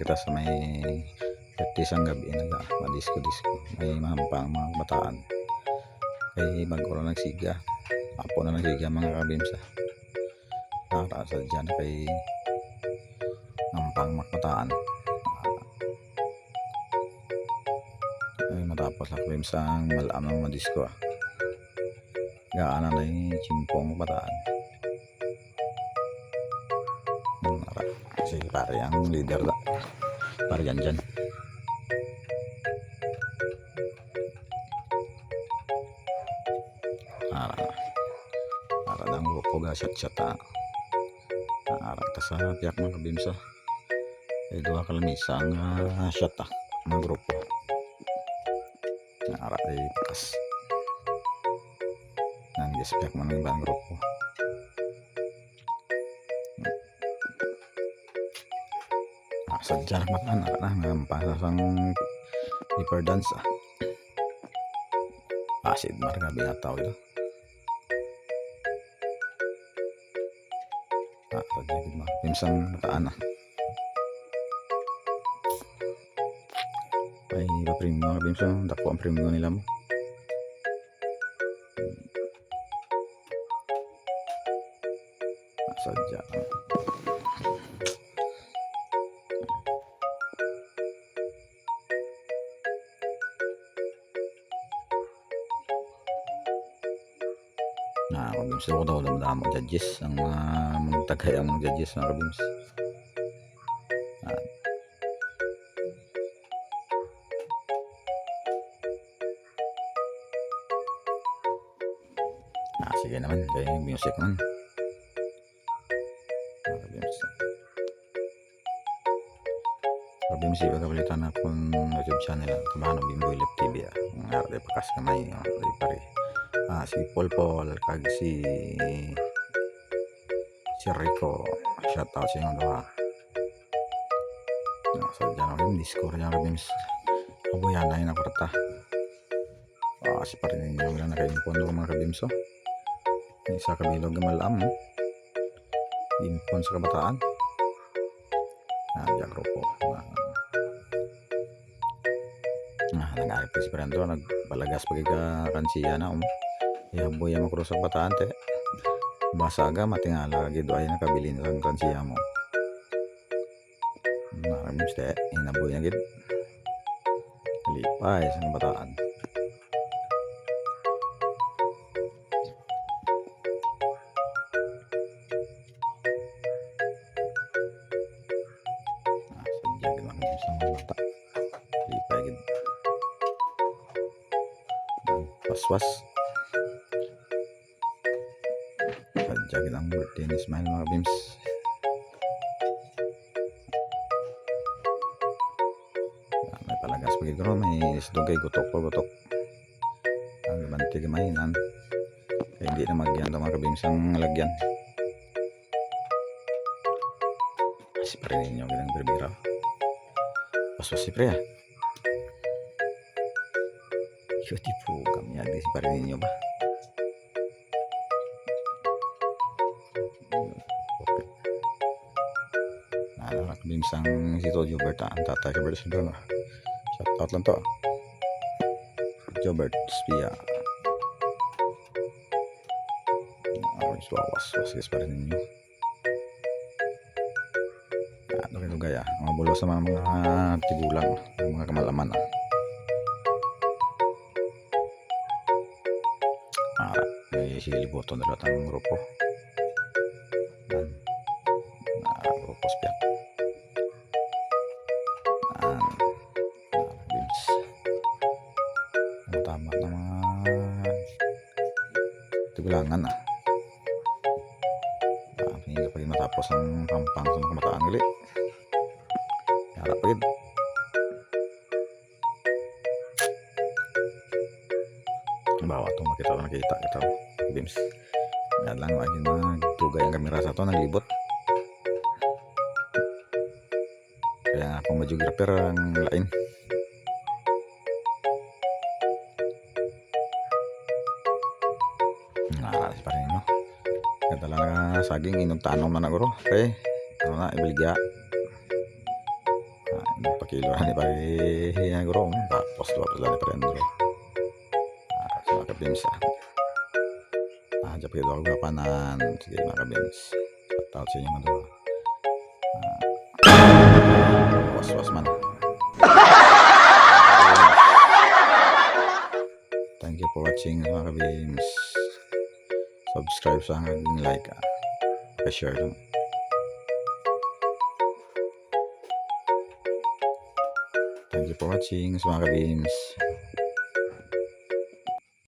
Kita sa may practice ang gabi naga madisko-disko may mahampang mga bataan kay na nagsiga apo na nagsiga mga kabimsa sa dyan kay mahampang makbataan ay matapos na kabimsa ang malam ng madisko ah. Gaan na yung chimpong bataan Si pare leader da. Pare yan. Ara. Ara lang grupo ga shot shot ha. Ara ta sa piyak mga kabimsa. Ay dua kalamisa ang uh, shot grupo. Ara ay pakas. Nanggis piyak mga ibang grupo. Sadya naman anak na ng pasasang paper dance ah asid marga binataw ito ah sadya gid mga pinsang mataan ah. Ay iba premium mga pinsang dako ang premium nila mo. Ah, sadya na kabims ako daw damdamo judges ang mga magtagay ang mga judges mga kabims ah. ah sige naman kaya yung music man. Mga kabims kabims iba kabalitan akong youtube channel kumano bimboy lip tv ah. Ang arte pakas kamay ah, pare pare ah, si Paul kag si si Rico. Shout out sa inyo duha ah, sa dyan rin discord dyan rin kabuyan na yun ang kwarta. Ah, si pa rin ninyo na nakaimpon do mga kabimso isa kabilog malam. Impon sa kabataan. Ah, dyan grupo. Ah, ah, nag-arip si Brando nagpalagas pag kansiya na um Ihaboy mo kuro sa bataan te. Basaga matingala gid ay nakabilin lang kansiya mo. Maraming ste inaboy na gid. Lipay sa bataan. Ah, Gid ang birthday ni Ismail mga bims. Ah, May palagas pagi gro may isdugay gutok ko gutok. Ang banti gamay nan. Kaya hindi na magyan mga kabims ang lagyan. Si pre ninyo gilang berbira. Paswas si pre ah. Cutie po kami agdi si pare ninyo ba? Nalarak din sang si Tojo Bert ang tatay ka Bert sa doon. Shout out lang to. ah. Jobert Spia. Orange wawas. Wasis pa rin ninyo. Ano kayo gaya? Mga bulo sa mga, mga tigulang. Mga kamalaman. Ah. Ah, may silibuto na lahat ang grupo. Yan. Ah, grupo spiak. Ang tama na mga tigulangan ah. Ah, hindi pa rin matapos ang pampang sa mga kamataan gali. Harap pa rin. bawa to makita ko nakita ito bims yan lang wag yung tugay ang kamera sa to naglibot kaya akong videographer ang lain Nara si pa rin no Kaya talaga saging inog tanom na naguro. Okay. Ano na ibaligya. Pakilo na ni pare guro. Tapos tapos lang ni Prendro. Ah, sa mga kabims ah. Ah, dyan pakilo ako gapanan. Sige mga kabims. Shout out sa inyo mga. Ah, was-was man. Thank you for watching mga kabims. Subscribe sa aking like ah. Pa-share lang. Thank you for watching mga kabims.